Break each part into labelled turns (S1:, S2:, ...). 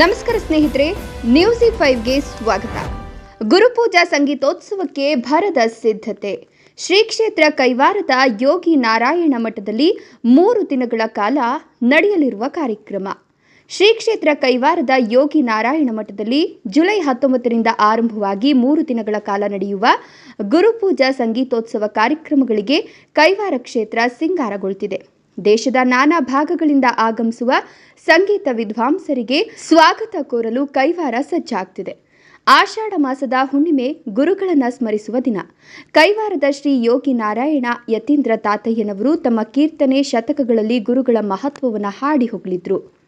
S1: ನಮಸ್ಕಾರ ಸ್ನೇಹಿತರೆ ನ್ಯೂಸಿ ಫೈವ್ಗೆ ಸ್ವಾಗತ. ಗುರುಪೂಜಾ ಸಂಗೀತೋತ್ಸವಕ್ಕೆ ಭರದ ಸಿದ್ಧತೆ. ಶ್ರೀ ಕ್ಷೇತ್ರ ಕೈವಾರದ ಯೋಗಿ ನಾರಾಯಣ ಮಠದಲ್ಲಿ ಮೂರು ದಿನಗಳ ಕಾಲ ನಡೆಯಲಿರುವ ಕಾರ್ಯಕ್ರಮ. ಶ್ರೀ ಕ್ಷೇತ್ರ ಕೈವಾರದ ಯೋಗಿ ನಾರಾಯಣ ಮಠದಲ್ಲಿ ಜುಲೈ ಹತ್ತೊಂಬತ್ತರಿಂದ ಆರಂಭವಾಗಿ ಮೂರು ದಿನಗಳ ಕಾಲ ನಡೆಯುವ ಗುರುಪೂಜಾ ಸಂಗೀತೋತ್ಸವ ಕಾರ್ಯಕ್ರಮಗಳಿಗೆ ಕೈವಾರ ಕ್ಷೇತ್ರ ಸಿಂಗಾರಗೊಳ್ತಿದೆ. ದೇಶದ ನಾನಾ ಭಾಗಗಳಿಂದ ಆಗಮಿಸುವ ಸಂಗೀತ ವಿದ್ವಾಂಸರಿಗೆ ಸ್ವಾಗತ ಕೋರಲು ಕೈವಾರ ಸಜ್ಜಾಗ್ತಿದೆ. ಆಷಾಢ ಮಾಸದ ಹುಣ್ಣಿಮೆ ಗುರುಗಳನ್ನು ಸ್ಮರಿಸುವ ದಿನ. ಕೈವಾರದ ಶ್ರೀ ಯೋಗಿ ನಾರಾಯಣ ಯತೀಂದ್ರ ತಾತಯ್ಯನವರು ತಮ್ಮ ಕೀರ್ತನೆ ಶತಕಗಳಲ್ಲಿ ಗುರುಗಳ ಮಹತ್ವವನ್ನು ಹಾಡಿ ಹೋಗಲಿದ್ರು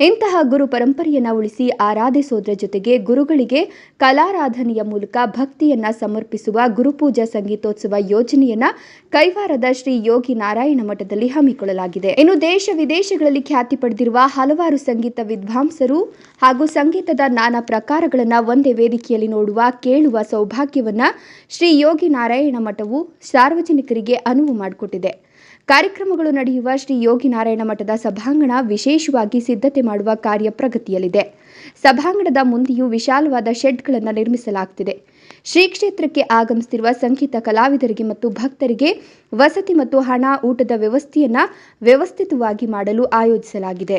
S1: ಇಂತಹ ಗುರು ಪರಂಪರೆಯನ್ನ ಉಳಿಸಿ ಆರಾಧಿಸೋದ್ರ ಜೊತೆಗೆ ಗುರುಗಳಿಗೆ ಕಲಾರಾಧನೆಯ ಮೂಲಕ ಭಕ್ತಿಯನ್ನ ಸಮರ್ಪಿಸುವ ಗುರುಪೂಜಾ ಸಂಗೀತೋತ್ಸವ ಯೋಜನೆಯನ್ನ ಕೈವಾರದ ಶ್ರೀ ಯೋಗಿ ನಾರಾಯಣ ಮಠದಲ್ಲಿ ಹಮ್ಮಿಕೊಳ್ಳಲಾಗಿದೆ. ಇನ್ನು ದೇಶ ವಿದೇಶಗಳಲ್ಲಿ ಖ್ಯಾತಿ ಪಡೆದಿರುವ ಹಲವಾರು ಸಂಗೀತ ವಿದ್ವಾಂಸರು ಹಾಗೂ ಸಂಗೀತದ ನಾನಾ ಪ್ರಕಾರಗಳನ್ನು ಒಂದೇ ವೇದಿಕೆಯಲ್ಲಿ ನೋಡುವ, ಕೇಳುವ ಸೌಭಾಗ್ಯವನ್ನ ಶ್ರೀ ಯೋಗಿ ನಾರಾಯಣ ಮಠವು ಸಾರ್ವಜನಿಕರಿಗೆ ಅನುವು ಮಾಡಿಕೊಟ್ಟಿದೆ. ಕಾರ್ಯಕ್ರಮಗಳು ನಡೆಯುವ ಶ್ರೀ ಯೋಗಿ ನಾರಾಯಣ ಮಠದ ಸಭಾಂಗಣ ವಿಶೇಷವಾಗಿ ಸಿದ್ಧತೆ ಮಾಡುವ ಕಾರ್ಯ ಪ್ರಗತಿಯಲ್ಲಿದೆ. ಸಭಾಂಗಣದ ಮುಂದೆಯೂ ವಿಶಾಲವಾದ ಶೆಡ್ಗಳನ್ನು ನಿರ್ಮಿಸಲಾಗುತ್ತಿದೆ ಶ್ರೀ ಕ್ಷೇತ್ರಕ್ಕೆ ಆಗಮಿಸುತ್ತಿರುವ ಸಂಗೀತ ಕಲಾವಿದರಿಗೆ ಮತ್ತು ಭಕ್ತರಿಗೆ ವಸತಿ ಮತ್ತು ಹಣ ಊಟದ ವ್ಯವಸ್ಥೆಯನ್ನು ವ್ಯವಸ್ಥಿತವಾಗಿ ಮಾಡಲು ಆಯೋಜಿಸಲಾಗಿದೆ.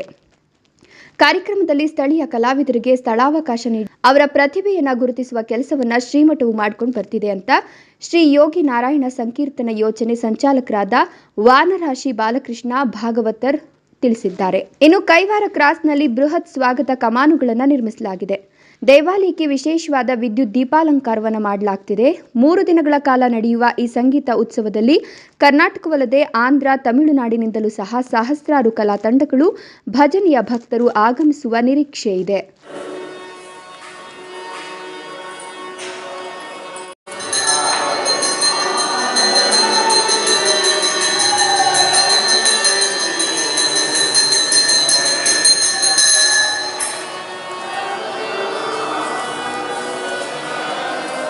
S1: ಕಾರ್ಯಕ್ರಮದಲ್ಲಿ ಸ್ಥಳೀಯ ಕಲಾವಿದರಿಗೆ ಸ್ಥಳಾವಕಾಶ ನೀಡಿ ಅವರ ಪ್ರತಿಭೆಯನ್ನ ಗುರುತಿಸುವ ಕೆಲಸವನ್ನ ಶ್ರೀಮಠವು ಮಾಡ್ಕೊಂಡು ಬರ್ತಿದೆ ಅಂತ ಶ್ರೀ ಯೋಗಿ ನಾರಾಯಣ ಸಂಕೀರ್ತನ ಯೋಜನೆ ಸಂಚಾಲಕರಾದ ವಾನರಾಶಿ ಬಾಲಕೃಷ್ಣ ಭಾಗವತರ್ ತಿಳಿಸಿದ್ದಾರೆ. ಇನ್ನು ಕೈವಾರ ಕ್ರಾಸ್ನಲ್ಲಿ ಬೃಹತ್ ಸ್ವಾಗತ ಕಮಾನುಗಳನ್ನು ನಿರ್ಮಿಸಲಾಗಿದೆ. ದೇವಾಲಯಕ್ಕೆ ವಿಶೇಷವಾದ ವಿದ್ಯುತ್ ದೀಪಾಲಂಕಾರವನ್ನು ಮಾಡಲಾಗ್ತಿದೆ. ಮೂರು ದಿನಗಳ ಕಾಲ ನಡೆಯುವ ಈ ಸಂಗೀತ ಉತ್ಸವದಲ್ಲಿ ಕರ್ನಾಟಕವಲ್ಲದೆ ಆಂಧ್ರ, ತಮಿಳುನಾಡಿನಿಂದಲೂ ಸಹ ಸಹಸ್ರಾರು ಕಲಾ ತಂಡಗಳು ಭಜನೆಯ ಭಕ್ತರು ಆಗಮಿಸುವ ನಿರೀಕ್ಷೆ ಇದೆ